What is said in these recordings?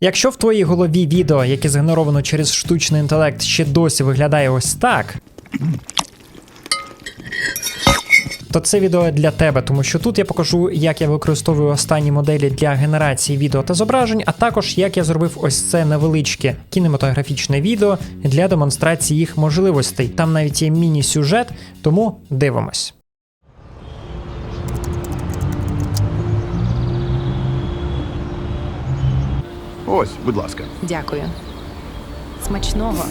Якщо в твоїй голові відео, яке згенеровано через штучний інтелект, ще досі виглядає ось так. То це відео для тебе, тому що тут я покажу, як я використовую останні моделі для генерації відео та зображень, а також як я зробив ось це невеличке кінематографічне відео для демонстрації їх можливостей. Там навіть є міні-сюжет, тому дивимось. Ось, будь ласка. Дякую. Смачного.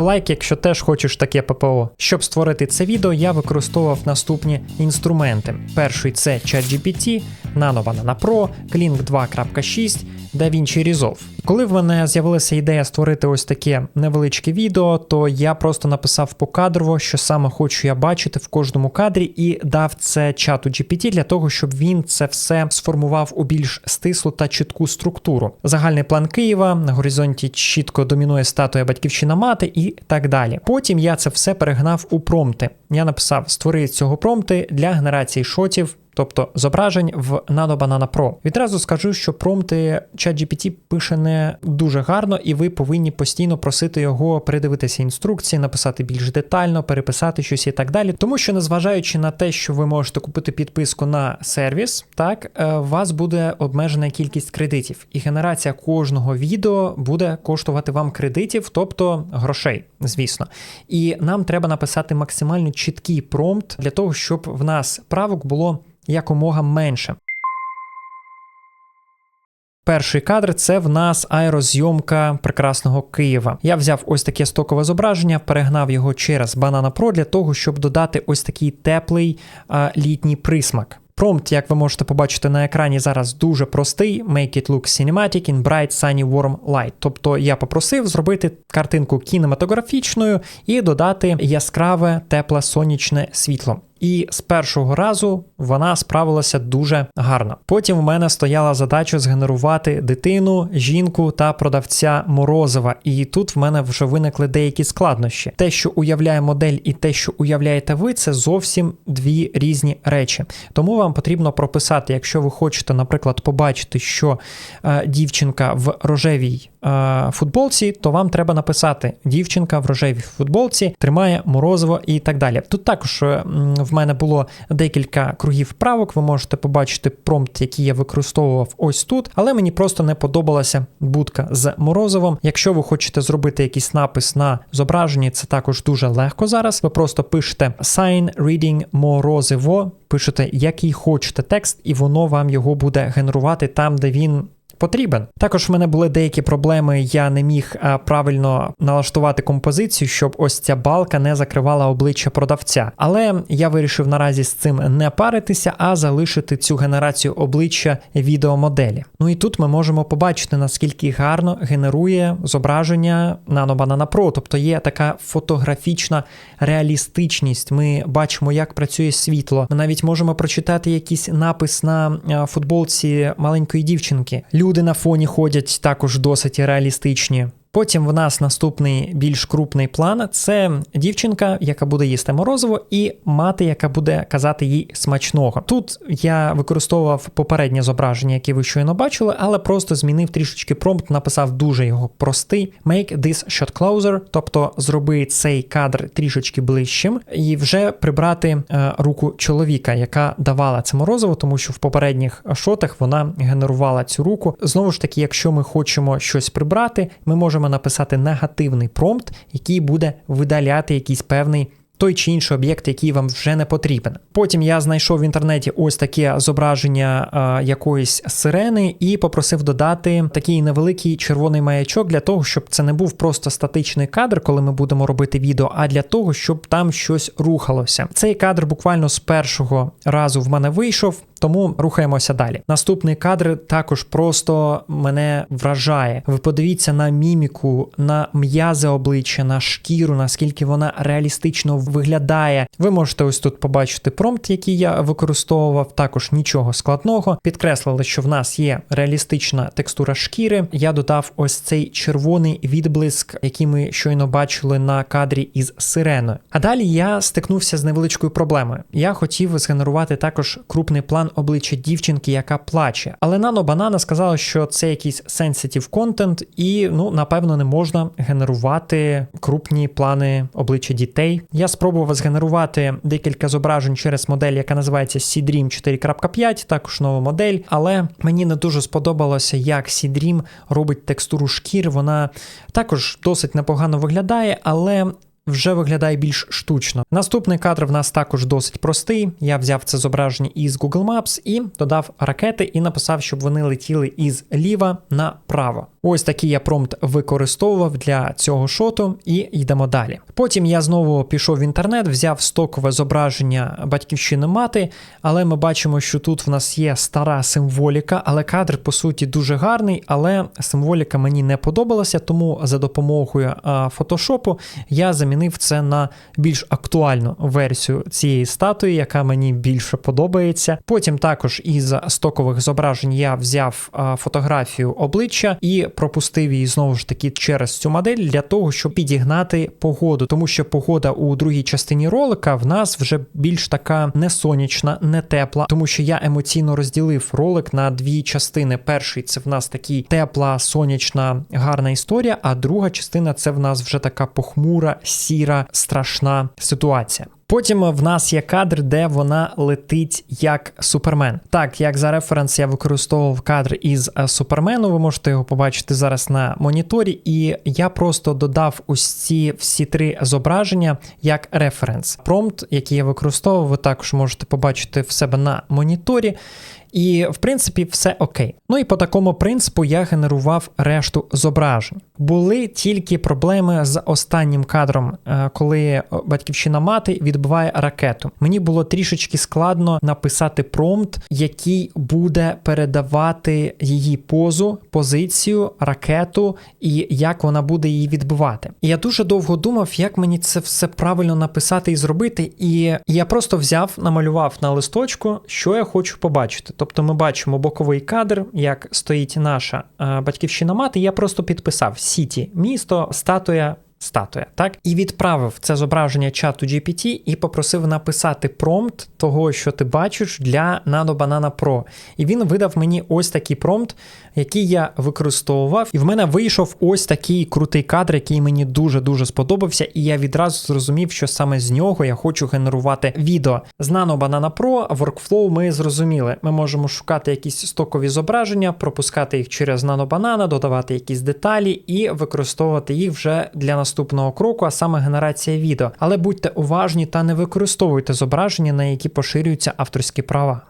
Став лайк, якщо теж хочеш таке ППО. Щоб створити це відео, я використовував наступні інструменти. Перший це ChatGPT, Nano Banana Pro, Kling 2.6, DaVinci Resolve. Коли в мене з'явилася ідея створити ось таке невеличке відео, то я просто написав покадрово, що саме хочу я бачити в кожному кадрі, і дав це чату GPT для того, щоб він це все сформував у більш стислу та чітку структуру. Загальний план Києва на горизонті чітко домінує статуя батьківщина мати і так далі. Потім я це все перегнав у промпти. Я написав: створи цього промти для генерації шотів. Тобто зображень в Nano Banana Pro. Відразу скажу, що промпти ChatGPT пише не дуже гарно, і ви повинні постійно просити його передивитися інструкції, написати більш детально, переписати щось і так далі. Тому що, незважаючи на те, що ви можете купити підписку на сервіс, так е, у вас буде обмежена кількість кредитів, і генерація кожного відео буде коштувати вам кредитів, тобто грошей, звісно. І нам треба написати максимально чіткий промпт для того, щоб в нас правок було якомога менше. Перший кадр це в нас аерозйомка прекрасного Києва. Я взяв ось таке стокове зображення, перегнав його через Banana Pro для того, щоб додати ось такий теплий а, літній присмак. Промпт, як ви можете побачити на екрані, зараз дуже простий: Make it look cinematic in bright sunny warm light. Тобто я попросив зробити картинку кінематографічною і додати яскраве, тепле сонячне світло. І з першого разу вона справилася дуже гарно. Потім в мене стояла задача згенерувати дитину, жінку та продавця морозива. І тут в мене вже виникли деякі складнощі. Те, що уявляє модель, і те, що уявляєте ви, це зовсім дві різні речі. Тому вам потрібно прописати, якщо ви хочете, наприклад, побачити, що е, дівчинка в рожевій е, футболці, то вам треба написати: дівчинка в рожевій футболці тримає морозиво і так далі. Тут також. м, в мене було декілька кругів правок. Ви можете побачити промпт, який я використовував ось тут, але мені просто не подобалася будка з морозивом. Якщо ви хочете зробити якийсь напис на зображенні, це також дуже легко зараз. Ви просто пишете sign reading морозиво, пишете, який хочете текст, і воно вам його буде генерувати там, де він. Потрібен. Також в мене були деякі проблеми, я не міг правильно налаштувати композицію, щоб ось ця балка не закривала обличчя продавця. Але я вирішив наразі з цим не паритися, а залишити цю генерацію обличчя відеомоделі. Ну і тут ми можемо побачити, наскільки гарно генерує зображення Nano Pro. Тобто є така фотографічна реалістичність. Ми бачимо, як працює світло. Ми навіть можемо прочитати якийсь напис на футболці маленької дівчинки. На фоні ходять також досить реалістичні. Потім в нас наступний більш крупний план це дівчинка, яка буде їсти морозиво, і мати, яка буде казати їй смачного. Тут я використовував попереднє зображення, яке ви щойно бачили, але просто змінив трішечки промпт, написав дуже його простий: Make this shot closer, тобто зроби цей кадр трішечки ближчим, і вже прибрати е, руку чоловіка, яка давала це морозиво, тому що в попередніх шотах вона генерувала цю руку. Знову ж таки, якщо ми хочемо щось прибрати, ми можемо написати негативний промпт, який буде видаляти якийсь певний той чи інший об'єкт, який вам вже не потрібен. Потім я знайшов в інтернеті ось таке зображення е, якоїсь сирени і попросив додати такий невеликий червоний маячок для того, щоб це не був просто статичний кадр, коли ми будемо робити відео, а для того, щоб там щось рухалося. Цей кадр буквально з першого разу в мене вийшов. Тому рухаємося далі. Наступний кадр також просто мене вражає. Ви подивіться на міміку, на м'язи обличчя, на шкіру, наскільки вона реалістично виглядає. Ви можете ось тут побачити промпт, який я використовував. Також нічого складного. Підкреслили, що в нас є реалістична текстура шкіри. Я додав ось цей червоний відблиск, який ми щойно бачили на кадрі із сиреною. А далі я стикнувся з невеличкою проблемою. Я хотів згенерувати також крупний план обличчя дівчинки, яка плаче. Але Nano Banana сказала, що це якийсь sensitive content, і ну напевно не можна генерувати крупні плани обличчя дітей. Я спробував згенерувати декілька зображень через модель, яка називається C-Dream 4.5, також нова модель. Але мені не дуже сподобалося, як C-Dream робить текстуру шкір. Вона також досить непогано виглядає, але вже виглядає більш штучно. Наступний кадр в нас також досить простий. Я взяв це зображення із Google Maps і додав ракети і написав, щоб вони летіли із ліва направо. Ось такий я промпт використовував для цього шоту, і йдемо далі. Потім я знову пішов в інтернет, взяв стокове зображення батьківщини мати, але ми бачимо, що тут в нас є стара символіка, але кадр по суті дуже гарний, але символіка мені не подобалася, тому за допомогою фотошопу я замінив це на більш актуальну версію цієї статуї, яка мені більше подобається. Потім також із стокових зображень я взяв фотографію обличчя і пропустив її знову ж таки через цю модель для того, щоб підігнати погоду, тому що погода у другій частині ролика в нас вже більш така не сонячна, не тепла, тому що я емоційно розділив ролик на дві частини. Перший це в нас такий тепла, сонячна, гарна історія, а друга частина це в нас вже така похмура, сіра, страшна ситуація. Потім в нас є кадр, де вона летить як супермен. Так, як за референс я використовував кадр із е, супермену, ви можете його побачити зараз на моніторі, і я просто додав ось ці всі три зображення як референс. Промпт, який я використовував, ви також можете побачити в себе на моніторі. І, в принципі, все окей. Ну і по такому принципу я генерував решту зображень. Були тільки проблеми з останнім кадром, е, коли батьківщина мати відбиває ракету. Мені було трішечки складно написати промпт, який буде передавати її позу, позицію, ракету і як вона буде її відбивати. І я дуже довго думав, як мені це все правильно написати і зробити. І я просто взяв, намалював на листочку, що я хочу побачити. Тобто ми бачимо боковий кадр, як стоїть наша е, батьківщина мати. Я просто підписав Сіті, місто, статуя. Статуя, так і відправив це зображення чату GPT і попросив написати промпт того, що ти бачиш для Nano Banana Pro. І він видав мені ось такий промпт, який я використовував. І в мене вийшов ось такий крутий кадр, який мені дуже дуже сподобався. І я відразу зрозумів, що саме з нього я хочу генерувати відео. З Nano Banana Pro workflow ми зрозуміли. Ми можемо шукати якісь стокові зображення, пропускати їх через Nano Banana, додавати якісь деталі і використовувати їх вже для наступного кроку, а саме генерація відео. Але будьте уважні та не використовуйте зображення, на які поширюються авторські права.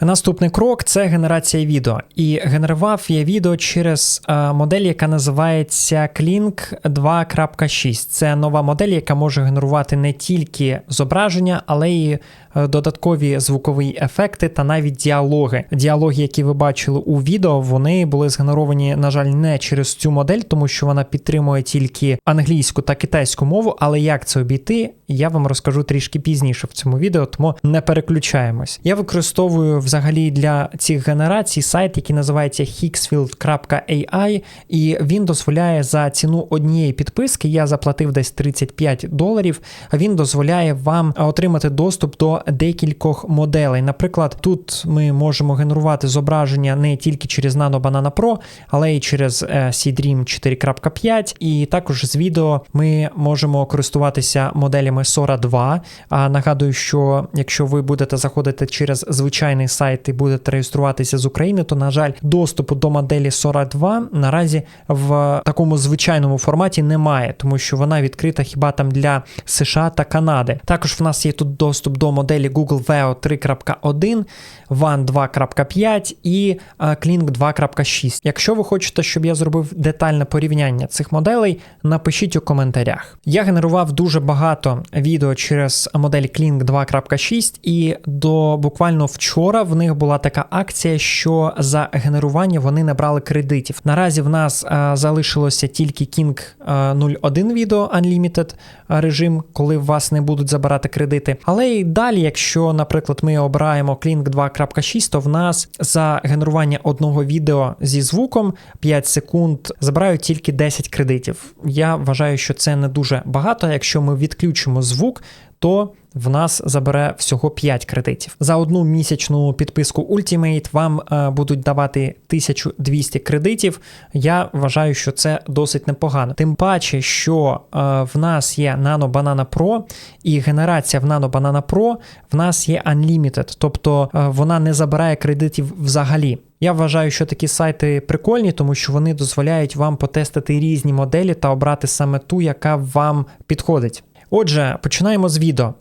Наступний крок це генерація відео. І генерував я відео через е, модель, яка називається Klink 2.6. Це нова модель, яка може генерувати не тільки зображення, але й е, додаткові звукові ефекти та навіть діалоги. Діалоги, які ви бачили у відео, вони були згенеровані, на жаль, не через цю модель, тому що вона підтримує тільки англійську та китайську мову. Але як це обійти, я вам розкажу трішки пізніше в цьому відео, тому не переключаємось. Я використовую взагалі для цих генерацій сайт, який називається hixfield.ai, і він дозволяє за ціну однієї підписки. Я заплатив десь 35 доларів. Він дозволяє вам отримати доступ до декількох моделей. Наприклад, тут ми можемо генерувати зображення не тільки через Nano Banana Pro, але й через е, C-Dream 4.5. І також з відео ми можемо користуватися моделями Sora 2. А нагадую, що якщо ви будете заходити через звичайний сайт і будете реєструватися з України, то на жаль, доступу до моделі Sora 2 наразі в такому звичайному форматі немає, тому що вона відкрита хіба там для США та Канади. Також в нас є тут доступ до моделі Google Veo 3.1, WAN 2.5 і е, Kling 2.6. Якщо ви хочете, щоб я зробив детальне порівняння цих моделей, напишіть у коментарях. Я генерував дуже багато відео через модель Kling 2.6, і до буквально вчора в них була така акція, що за генерування вони не брали кредитів. Наразі в нас е, залишилося тільки King е, 01 відео Unlimited режим, коли вас не будуть забирати кредити. Але і далі, якщо, наприклад, ми обираємо Kling 2.6, то в нас за генерування одного відео зі звуком 5 секунд забирають тільки 10 кредитів. Я вважаю, що це не дуже багато. Якщо ми відключимо звук, то в нас забере всього 5 кредитів. За одну місячну підписку Ultimate вам е, будуть давати 1200 кредитів. Я вважаю, що це досить непогано. Тим паче, що е, в нас є Nano Banana Pro, і генерація в Nano Banana Pro в нас є Unlimited, тобто е, вона не забирає кредитів взагалі. Я вважаю, що такі сайти прикольні, тому що вони дозволяють вам потестити різні моделі та обрати саме ту, яка вам підходить. Отже, починаємо з відео.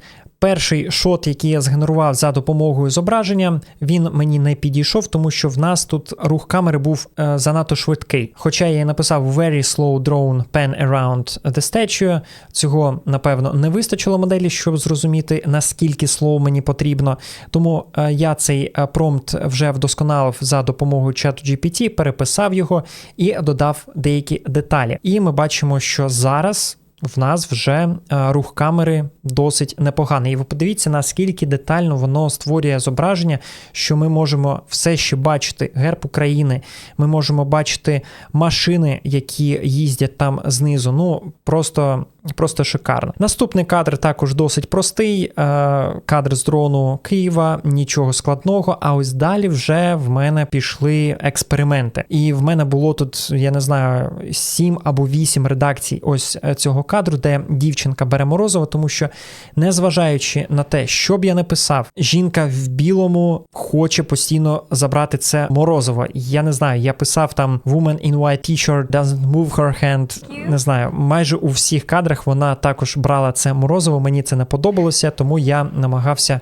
Перший шот, який я згенерував за допомогою зображення, він мені не підійшов, тому що в нас тут рух камери був е, занадто швидкий. Хоча я і написав Very slow drone pan around the statue, цього напевно не вистачило моделі, щоб зрозуміти наскільки slow мені потрібно. Тому е, я цей е, промпт вже вдосконалив за допомогою чату GPT, переписав його і додав деякі деталі. І ми бачимо, що зараз в нас вже е, рух камери досить непоганий. І ви подивіться, наскільки детально воно створює зображення, що ми можемо все ще бачити герб України, ми можемо бачити машини, які їздять там знизу. Ну просто. Просто шикарно. Наступний кадр також досить простий. Е, кадр з дрону Києва, нічого складного. А ось далі вже в мене пішли експерименти. І в мене було тут, я не знаю, 7 або 8 редакцій ось е, цього кадру, де дівчинка бере морозиво, тому що, незважаючи на те, що б я не писав, жінка в білому хоче постійно забрати це морозиво. Я не знаю, я писав там Woman in white t-shirt doesn't move her hand. Не знаю, майже у всіх кадрах вона також брала це морозиво. Мені це не подобалося, тому я намагався.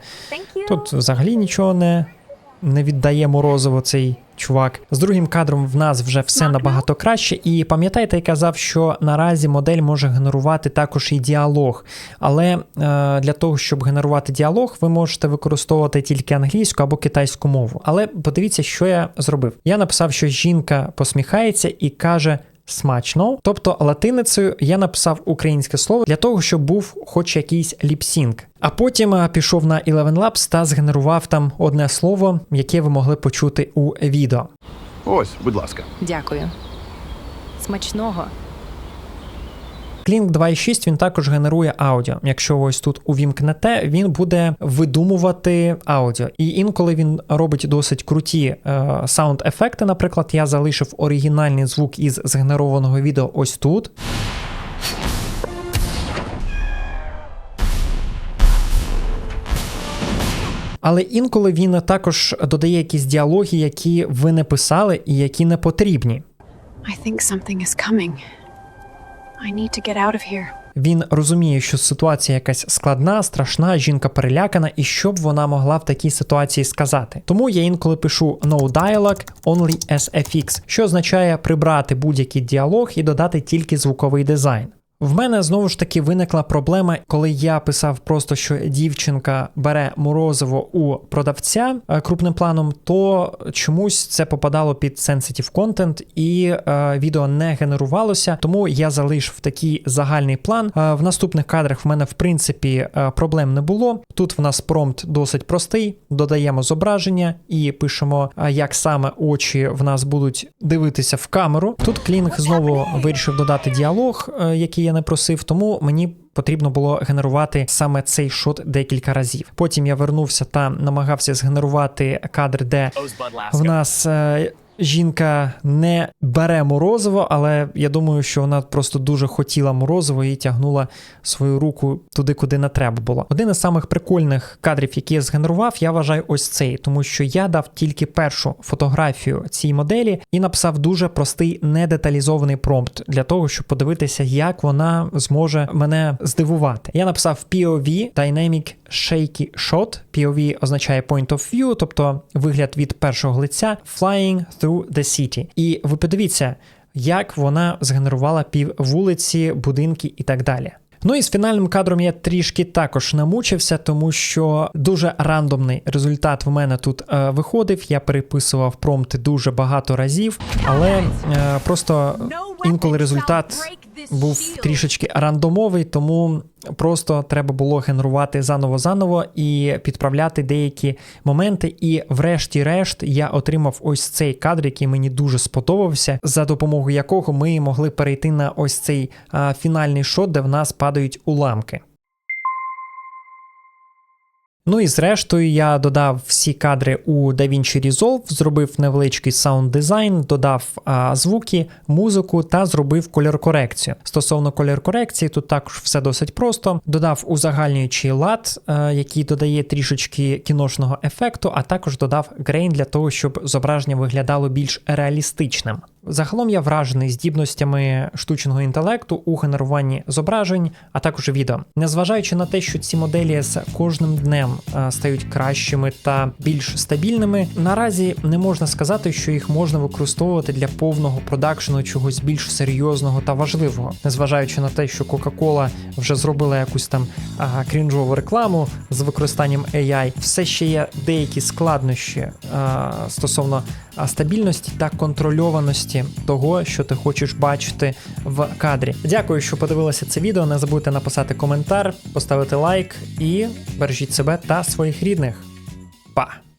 Тут взагалі нічого не, не віддає морозиво цей чувак. З другим кадром в нас вже все набагато краще. І пам'ятаєте, я казав, що наразі модель може генерувати також і діалог. Але е, для того, щоб генерувати діалог, ви можете використовувати тільки англійську або китайську мову. Але подивіться, що я зробив. Я написав, що жінка посміхається і каже. Смачно, тобто латиницею я написав українське слово для того, щоб був хоч якийсь ліпсінг. А потім е, пішов на Eleven Labs та згенерував там одне слово, яке ви могли почути у відео. Ось, будь ласка. Дякую. Смачного. Kling 2.6 він також генерує аудіо. Якщо ви ось тут увімкнете, він буде видумувати аудіо. І інколи він робить досить круті е, саунд-ефекти. Наприклад, я залишив оригінальний звук із згенерованого відео ось тут. Але інколи він також додає якісь діалоги, які ви не писали і які не потрібні. I think something is coming. I need to get out of here. Він розуміє, що ситуація якась складна, страшна, жінка перелякана, і що б вона могла в такій ситуації сказати. Тому я інколи пишу no dialogue, only as що означає прибрати будь-який діалог і додати тільки звуковий дизайн. В мене знову ж таки виникла проблема, коли я писав просто, що дівчинка бере морозиво у продавця е, крупним планом, то чомусь це попадало під sensitive content і е, відео не генерувалося. Тому я залишив такий загальний план. Е, в наступних кадрах в мене в принципі е, проблем не було. Тут в нас промпт досить простий. Додаємо зображення і пишемо, е, як саме очі в нас будуть дивитися в камеру. Тут Клінг знову вирішив додати діалог, е, який я не просив, тому мені. Потрібно було генерувати саме цей шот декілька разів. Потім я вернувся та намагався згенерувати кадр, де в нас е, жінка не бере морозиво, але я думаю, що вона просто дуже хотіла морозиво і тягнула свою руку туди, куди не треба було. Один із самих прикольних кадрів, які я згенерував, я вважаю ось цей, тому що я дав тільки першу фотографію цій моделі і написав дуже простий недеталізований промпт для того, щоб подивитися, як вона зможе мене здивувати. Я написав POV Dynamic Shaky Shot. POV означає Point of View, тобто вигляд від першого лиця Flying Through the City. І ви подивіться, як вона згенерувала пів вулиці, будинки і так далі. Ну і з фінальним кадром я трішки також намучився, тому що дуже рандомний результат в мене тут е, виходив. Я переписував промпти дуже багато разів, але е, просто інколи результат був трішечки рандомовий, тому просто треба було генерувати заново-заново і підправляти деякі моменти. І врешті-решт я отримав ось цей кадр, який мені дуже сподобався, за допомогою якого ми могли перейти на ось цей а, фінальний шот, де в нас падають уламки. Ну і зрештою я додав всі кадри у DaVinci Resolve, зробив невеличкий саунд дизайн, додав а, звуки, музику та зробив кольор корекцію. Стосовно кольор корекції, тут також все досить просто. Додав узагальнюючий лад, а, який додає трішечки кіношного ефекту, а також додав грейн для того, щоб зображення виглядало більш реалістичним. Загалом я вражений здібностями штучного інтелекту у генеруванні зображень, а також відео. Незважаючи на те, що ці моделі з кожним днем е, стають кращими та більш стабільними, наразі не можна сказати, що їх можна використовувати для повного продакшену чогось більш серйозного та важливого, незважаючи на те, що Coca-Cola вже зробила якусь там крінжову рекламу з використанням AI, все ще є деякі складнощі е, стосовно стабільності та контрольованості того, що ти хочеш бачити в кадрі. Дякую, що подивилися це відео. Не забудьте написати коментар, поставити лайк і бережіть себе та своїх рідних. Па!